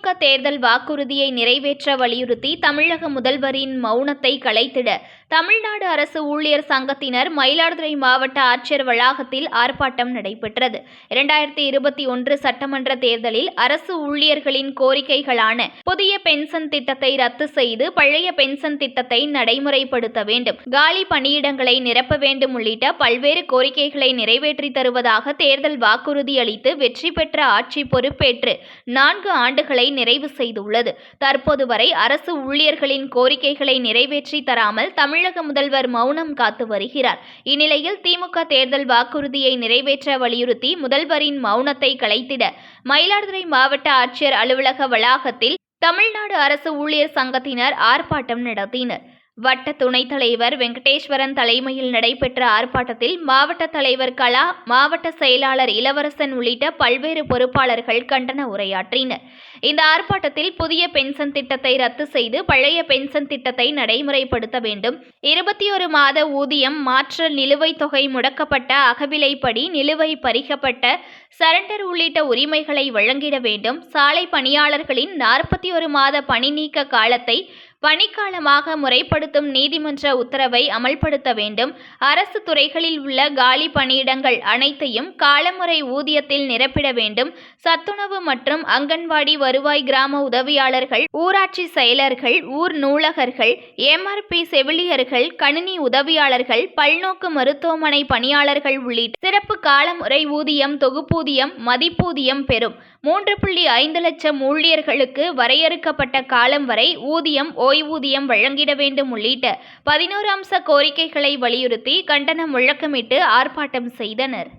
தேர்தல் வாக்குறுதியை நிறைவேற்ற வலியுறுத்தி தமிழக முதல்வரின் மௌனத்தை கலைத்திட தமிழ்நாடு அரசு ஊழியர் சங்கத்தினர் மயிலாடுதுறை மாவட்ட ஆட்சியர் வளாகத்தில் ஆர்ப்பாட்டம் நடைபெற்றது. இரண்டாயிரத்தி இருபத்தி ஒன்று சட்டமன்ற தேர்தலில் அரசு ஊழியர்களின் கோரிக்கைகளான புதிய பென்ஷன் திட்டத்தை ரத்து செய்து பழைய பென்ஷன் திட்டத்தை நடைமுறைப்படுத்த வேண்டும். காலி பணியிடங்களை நிரப்ப வேண்டும் உள்ளிட்ட பல்வேறு கோரிக்கைகளை நிறைவேற்றி தருவதாக தேர்தல் வாக்குறுதி அளித்து வெற்றி பெற்ற ஆட்சி பொறுப்பேற்று நான்கு ஆண்டுகளை நிறைவு செய்துள்ளது. தற்போது வரை அரசு ஊழியர்களின் கோரிக்கைகளை நிறைவேற்றி தராமல் தமிழக முதல்வர் மௌனம் காத்து வருகிறார். இந்நிலையில் திமுக தேர்தல் வாக்குறுதியை நிறைவேற்ற வலியுறுத்தி முதல்வரின் மௌனத்தை கலைத்திட மயிலாடுதுறை மாவட்ட ஆட்சியர் அலுவலக வளாகத்தில் தமிழ்நாடு அரசு ஊழியர் சங்கத்தினர் ஆர்ப்பாட்டம் நடத்தினர். வட்ட துணைத் தலைவர் வெங்கடேஸ்வரன் தலைமையில் நடைபெற்ற ஆர்ப்பாட்டத்தில் மாவட்ட தலைவர் கலா மாவட்ட செயலாளர் இளவரசன் உள்ளிட்ட பல்வேறு பொறுப்பாளர்கள் கண்டன உரையாற்றினர். இந்த ஆர்ப்பாட்டத்தில் புதிய பென்ஷன் திட்டத்தை ரத்து செய்து பழைய பென்ஷன் திட்டத்தை நடைமுறைப்படுத்த வேண்டும். இருபத்தி ஒரு மாத ஊதியம் மாற்ற நிலுவைத் தொகை முடக்கப்பட்ட அகவிலைப்படி நிலுவை பறிக்கப்பட்ட சரண்டர் உள்ளிட்ட உரிமைகளை வழங்கிட வேண்டும். சாலை பணியாளர்களின் நாற்பத்தி ஒரு மாத பணி நீக்க காலத்தை பணிக்காலமாக முறைப்படுத்தும் நீதிமன்ற உத்தரவை அமல்படுத்த வேண்டும். அரசு துறைகளில் உள்ள காலி பணியிடங்கள் அனைத்தையும் காலமுறை ஊதியத்தில் நிரப்பிட வேண்டும். சத்துணவு மற்றும் அங்கன்வாடி வருவாய் கிராம உதவியாளர்கள் ஊராட்சி செயலர்கள் ஊர் நூலகர்கள் எம்ஆர்பி செவிலியர்கள் கணினி உதவியாளர்கள் பல்நோக்கு மருத்துவமனை பணியாளர்கள் உள்ளிட்ட சிறப்பு காலமுறை ஊதியம் தொகுப்பூதியம் மதிப்பூதியம் பெறும். மூன்று புள்ளி ஐந்து லட்சம் ஊழியர்களுக்கு வரையறுக்கப்பட்ட காலம் வரை ஊதியம் ஓய்வூதியம் வழங்கிட வேண்டும் உள்ளிட்ட பதினோரு அம்ச கோரிக்கைகளை வலியுறுத்தி கண்டன முழக்கமிட்டு ஆர்ப்பாட்டம் செய்தனர்.